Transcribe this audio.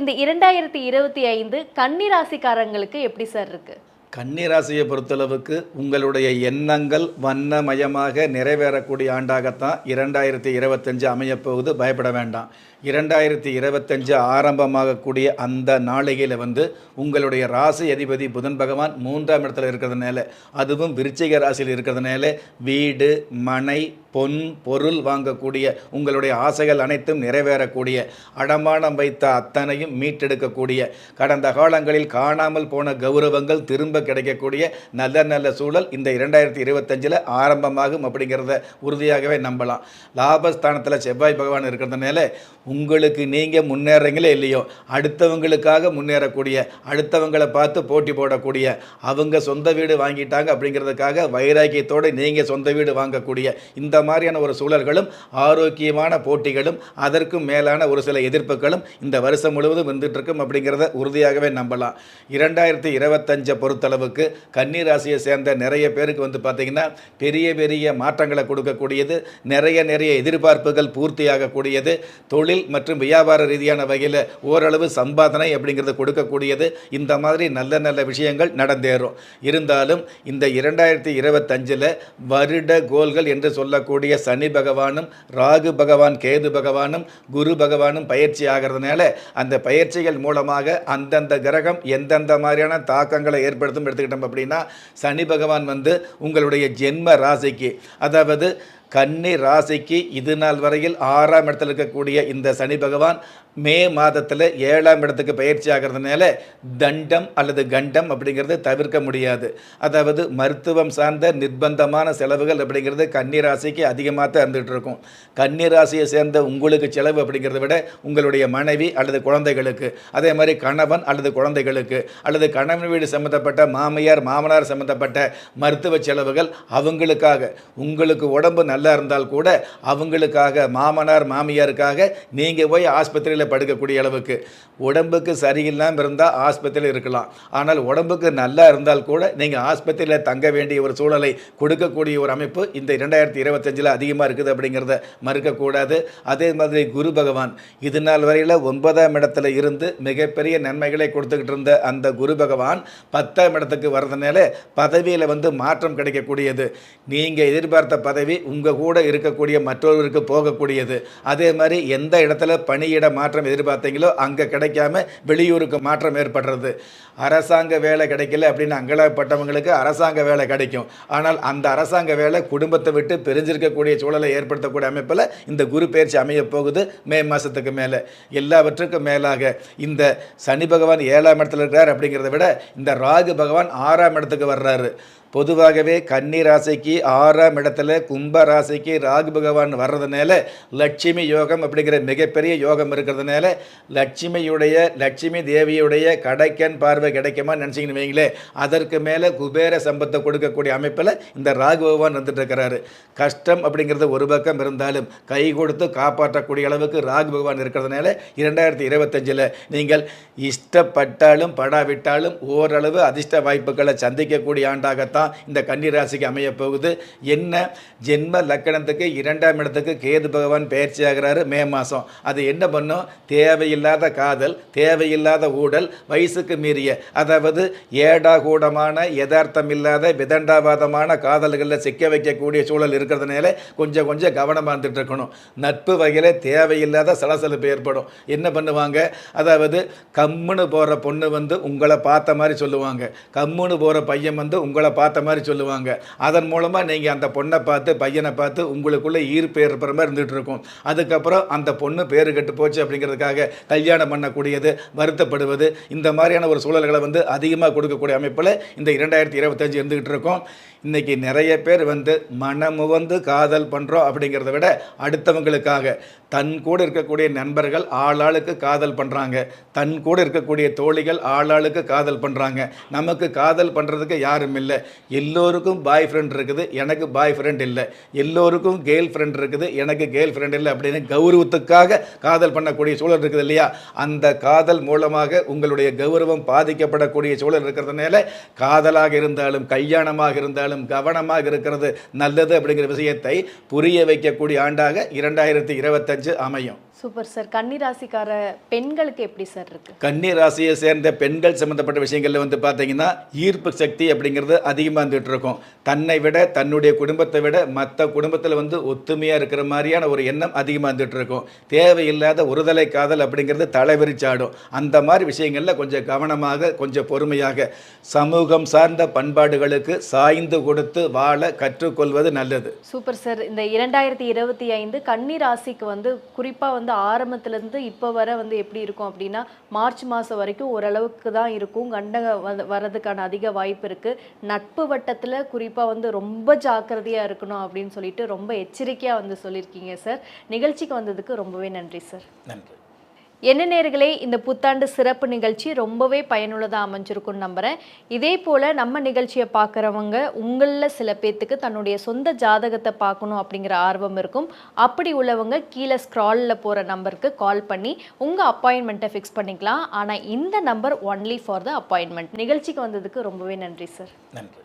இந்த இரண்டாயிரத்தி இருபத்தி ஐந்து கன்னிராசிக்காரங்களுக்கு எப்படி சார் இருக்கு? கன்னிராசியை பொறுத்தளவுக்கு உங்களுடைய எண்ணங்கள் வண்ணமயமாக நிறைவேறக்கூடிய ஆண்டாகத்தான் இரண்டாயிரத்தி இருபத்தஞ்சு அமையப்போகுது. பயப்பட வேண்டாம். இரண்டாயிரத்தி இருபத்தஞ்சு ஆரம்பமாகக்கூடிய அந்த நாளிகையில் வந்து உங்களுடைய ராசி அதிபதி புதன் பகவான் மூன்றாம் இடத்துல இருக்கிறதுனால அதுவும் விருச்சிக ராசியில் இருக்கிறதுனால வீடு மனை பொன் பொருள் வாங்கக்கூடிய உங்களுடைய ஆசைகள் அனைத்தும் நிறைவேறக்கூடிய அடமானம் வைத்த அத்தனையும் மீட்டெடுக்கக்கூடிய கடந்த காலங்களில் காணாமல் போன கௌரவங்கள் திரும்ப கிடைக்கக்கூடிய நல்ல நல்ல சூழல் இந்த இரண்டாயிரத்தி இருபத்தஞ்சில் ஆரம்பமாகும் அப்படிங்கிறத உறுதியாகவே நம்பலாம். லாபஸ்தானத்தில் செவ்வாய் பகவான் இருக்கிறதுனால உங்களுக்கு நீங்கள் முன்னேறீங்களே இல்லையோ அடுத்தவங்களுக்காக முன்னேறக்கூடிய அடுத்தவங்களை பார்த்து போட்டி போடக்கூடிய அவங்க சொந்த வீடு வாங்கிட்டாங்க அப்படிங்கிறதுக்காக வைராக்கியத்தோடு நீங்கள் சொந்த வீடு வாங்கக்கூடிய இந்த மாதிரியான ஒரு சூழல்களும் ஆரோக்கியமான போட்டிகளும் அதற்கும் மேலான ஒரு சில எதிர்ப்புகளும் இந்த வருஷம் முழுவதும் வந்துட்டு இருக்கும் அப்படிங்கிறத உறுதியாகவே நம்பலாம். இரண்டாயிரத்தி இருபத்தஞ்சை பொறுத்தளவுக்கு கன்னிராசியை சேர்ந்த நிறைய பேருக்கு வந்து பார்த்திங்கன்னா பெரிய பெரிய மாற்றங்களை கொடுக்கக்கூடியது நிறைய நிறைய எதிர்பார்ப்புகள் பூர்த்தியாகக்கூடியது தொழில் மற்றும் வியாபார ரீதியான வகையில் ஓரளவு சம்பாதனை அப்படிங்கிறது கொடுக்கக்கூடியது. இந்த மாதிரி நல்ல நல்ல விஷயங்கள் நடந்தேறும். இருந்தாலும் இந்த இரண்டாயிரத்தி இருபத்தஞ்சில் வருட கோல்கள் என்று சொல்லக்கூடிய சனி பகவானும் ராகு பகவான் கேது பகவானும் குரு பகவானும் பயிற்சி ஆகிறதுனால அந்த பயிற்சிகள் மூலமாக அந்தந்த கிரகம் எந்தெந்த மாதிரியான தாக்கங்களை ஏற்படுத்தும் எடுத்துக்கிட்டோம் அப்படின்னா சனி பகவான் வந்து உங்களுடைய ஜென்ம ராசிக்கு அதாவது கன்னி ராசிக்கு இது நாள் வரையில் ஆறாம் இடத்துல இருக்கக்கூடிய இந்த சனி பகவான் மே மாதத்தில் ஏழாம் இடத்துக்கு பயிற்சி ஆகிறதுனால தண்டம் அல்லது கண்டம் அப்படிங்கிறது தவிர்க்க முடியாது. அதாவது மருத்துவம் சார்ந்த நிர்பந்தமான செலவுகள் அப்படிங்கிறது கன்னி ராசிக்கு அதிகமாக தான் இருந்துகிட்டு இருக்கும். கன்னி ராசியை சேர்ந்த உங்களுக்கு செலவு அப்படிங்கிறத விட உங்களுடைய மனைவி அல்லது குழந்தைகளுக்கு அதே மாதிரி கணவன் அல்லது குழந்தைகளுக்கு அல்லது கணவன் வீடு சம்மந்தப்பட்ட மாமியார் மாமனார் சம்மந்தப்பட்ட மருத்துவ செலவுகள் அவங்களுக்காக. உங்களுக்கு உடம்பு நல்ல இருந்தால் கூட அவங்களுக்காக மாமனார் மாமியாருக்காக நீங்கள் போய் ஆஸ்பத்திரியில் படுக்கக்கூடிய அளவுக்கு. உடம்புக்கு சரியில்லாமல் இருந்தால் ஆஸ்பத்திரியில் இருக்கலாம். ஆனால் உடம்புக்கு நல்லா இருந்தால் கூட நீங்கள் ஆஸ்பத்திரியில் தங்க வேண்டிய ஒரு சூழலை கொடுக்கக்கூடிய ஒரு அமைப்பு இந்த இரண்டாயிரத்தி இருபத்தஞ்சில் அதிகமாக இருக்குது அப்படிங்கிறத மறுக்கக்கூடாது. அதே மாதிரி குரு பகவான் இது நாள் வரையில் ஒன்பதாம் இடத்துல இருந்து மிகப்பெரிய நன்மைகளை கொடுத்துக்கிட்டு இருந்த அந்த குரு பகவான் பத்தாம் இடத்துக்கு வர்றதுனால பதவியில் வந்து மாற்றம் கிடைக்கக்கூடியது. நீங்கள் எதிர்பார்த்த பதவி உங்கள் கூட இருக்கக்கூடிய மற்றொருவருக்கு போகக்கூடியது. அதே மாதிரி எந்த இடத்துல பணியிட மாற்றம் எதிர்பார்த்தீங்களோ அங்கே கிடைக்காம வெளியூருக்கு மாற்றம் ஏற்படுறது. அரசாங்க வேலை கிடைக்கல அப்படின்னு அங்கலப்பட்டவங்களுக்கு அரசாங்க வேலை கிடைக்கும். ஆனால் அந்த அரசாங்க வேலை குடும்பத்தை விட்டு பிரிஞ்சிருக்கக்கூடிய சூழலை ஏற்படுத்தக்கூடிய அமைப்பில் இந்த குரு பயிற்சி அமைய போகுது மே மாதத்துக்கு மேலே. எல்லாவற்றுக்கும் மேலாக இந்த சனி பகவான் ஏழாம் இடத்துல இருக்கிறார் அப்படிங்கிறத விட இந்த ராகு பகவான் ஆறாம் இடத்துக்கு வர்றாரு. பொதுவாகவே கன்னி ராசிக்கு ஆறாம் இடத்துல கும்ப ராசிக்கு ராகு பகவான் வர்றதுனால லட்சுமி யோகம் அப்படிங்கிற மிகப்பெரிய யோகம் இருக்கிறதுனால லட்சுமியுடைய லட்சுமி தேவியுடைய கடைக்கன் பார்வை கிடைக்குமா நினச்சிங்கன்னு வைங்களேன் அதற்கு மேலே குபேர சம்பத்தை கொடுக்கக்கூடிய அமைப்பில் இந்த ராகு பகவான் வந்துட்டு இருக்கிறாரு கஷ்டம் அப்படிங்கிறது ஒரு பக்கம் இருந்தாலும் கை கொடுத்து காப்பாற்றக்கூடிய அளவுக்கு ராகு பகவான் இருக்கிறதுனால இரண்டாயிரத்தி இருபத்தஞ்சில் நீங்கள் இஷ்டப்பட்டாலும் படாவிட்டாலும் ஓரளவு அதிர்ஷ்ட வாய்ப்புகளை சந்திக்கக்கூடிய ஆண்டாகத்தான் இந்த கன்னிராசிக்கு அமைய போகுது. என்ன? ஜென்ம லக்கணத்துக்கு இரண்டாம் இடத்துக்கு கேது பகவான் பயிற்சி ஆகிறாரு மே மாதம் அது என்ன பண்ணும்? தேவையில்லாத காதல் தேவையில்லாத ஊழல் வயசுக்கு மீறிய அதாவது ஏடாகூடமான யதார்த்தம் இல்லாத விதண்டாவாதமான காதல்களில் சிக்க வைக்கக்கூடிய சூழல் இருக்கிறதுனால கொஞ்சம் கொஞ்சம் கவனமாக இருந்துட்டு இருக்கணும். நட்பு வகையில் தேவையில்லாத சலசலப்பு ஏற்படும். என்ன பண்ணுவாங்க? அதாவது கம்முன்னு போகிற பொண்ணு வந்து உங்களை பார்த்த மாதிரி சொல்லுவாங்க. கம்முன்னு போகிற பையன் வந்து உங்களை பார்த்த மாதிரி சொல்லுவாங்க. அதன் மூலமாக நீங்கள் அந்த பொண்ணை பார்த்து பையனை பார்த்து உங்களுக்குள்ளே ஈர்ப்பு ஏற்படுற மாதிரி இருந்துகிட்டு இருக்கும். அதுக்கப்புறம் அந்த பொண்ணு பேர் கெட்டு போச்சு அப்படிங்கிறதுக்காக கல்யாணம் பண்ணக்கூடியது வருத்தப்படுவது இந்த மாதிரியான ஒரு சூழல்களை வந்து அதிகமாக கொடுக்கக்கூடிய அமைப்பில் இந்த இரண்டாயிரத்தி இருபத்தஞ்சு இருந்துகிட்டு இருக்கோம். இன்றைக்கி நிறைய பேர் வந்து மனமுவந்து காதல் பண்ணுறோம் அப்படிங்கிறத விட அடுத்தவங்களுக்காக தன் கூட இருக்கக்கூடிய நண்பர்கள் ஆளாளுக்கு காதல் பண்ணுறாங்க தன் கூட இருக்கக்கூடிய தோழிகள் ஆளாளுக்கு காதல் பண்ணுறாங்க நமக்கு காதல் பண்ணுறதுக்கு யாரும் இல்லை. எல்லோருக்கும் பாய் ஃப்ரெண்ட் இருக்குது எனக்கு பாய் ஃப்ரெண்ட் இல்லை. எல்லோருக்கும் கேர்ள் ஃப்ரெண்ட் இருக்குது எனக்கு கேர்ள் ஃப்ரெண்ட் இல்லை அப்படின்னு கௌரவத்துக்காக காதல் பண்ணக்கூடிய சூழல் இருக்குது இல்லையா? அந்த காதல் மூலமாக உங்களுடைய கௌரவம் பாதிக்கப்படக்கூடிய சூழல் இருக்கிறதுனால காதலாக இருந்தாலும் கல்யாணமாக இருந்தாலும் கவனமாக இருக்கிறது நல்லது அப்படிங்கிற விஷயத்தை புரிய வைக்கக்கூடிய ஆண்டாக இரண்டாயிரத்தி இருபத்தஞ்சு அமையும் சூப்பர் சார். கன்னிராசிக்கார பெண்களுக்கு எப்படி சார் இருக்கு? கன்னி ராசியை சேர்ந்த பெண்கள் சம்மந்தப்பட்ட விஷயங்களில் வந்து பார்த்தீங்கன்னா ஈர்ப்பு சக்தி அப்படிங்கிறது அதிகமாக இருந்துகிட்டு இருக்கும். தன்னை விட தன்னுடைய குடும்பத்தை விட மற்ற குடும்பத்தில் வந்து ஒத்துமையாக இருக்கிற மாதிரியான ஒரு எண்ணம் அதிகமாக இருந்துகிட்டு இருக்கும். தேவையில்லாத ஒருதலை காதல் அப்படிங்கிறது தலைவிரிச்சாடும். அந்த மாதிரி விஷயங்களில் கொஞ்சம் கவனமாக கொஞ்சம் பொறுமையாக. சமூகம் சார்ந்த பண்பாடுகளுக்கு சாய்ந்து கொடுத்து வாழ கற்றுக்கொள்வது நல்லது. Super sir. இந்த இரண்டாயிரத்தி இருபத்தி ஐந்து கன்னி ராசிக்கு வந்து குறிப்பாக வந்து ஆரம்பத்துலேருந்து இப்போ வர வந்து எப்படி இருக்கும் அப்படின்னா மார்ச் மாதம் வரைக்கும் ஓரளவுக்கு தான் இருக்கும். கண்டக வந்து வரதுக்கான அதிக வாய்ப்பு இருக்குது நட்பு வட்டத்தில் குறிப்பாக வந்து ரொம்ப ஜாக்கிரதையாக இருக்கணும் அப்படின்னு சொல்லிட்டு ரொம்ப எச்சரிக்கையாக வந்து சொல்லியிருக்கீங்க சார். நிகழ்ச்சிக்கு வந்ததுக்கு ரொம்பவே நன்றி சார். நன்றி. என்ன நேர்களே இந்த புத்தாண்டு சிறப்பு நிகழ்ச்சி ரொம்பவே பயனுள்ளதாக அமைஞ்சிருக்கும்னு நம்புகிறேன் இதே போல் நம்ம நிகழ்ச்சியை பார்க்குறவங்க உங்களில் சில பேர்த்துக்கு தன்னுடைய சொந்த ஜாதகத்தை பார்க்கணும் அப்படிங்கிற ஆர்வம் இருக்கும். அப்படி உள்ளவங்க கீழே ஸ்க்ராலில் போகிற நம்பருக்கு கால் பண்ணி உங்கள் அப்பாயின்மெண்ட்டை ஃபிக்ஸ் பண்ணிக்கலாம். ஆனால் இந்த number only for the appointment நிகழ்ச்சிக்கு வந்ததுக்கு ரொம்பவே நன்றி சார் நன்றி.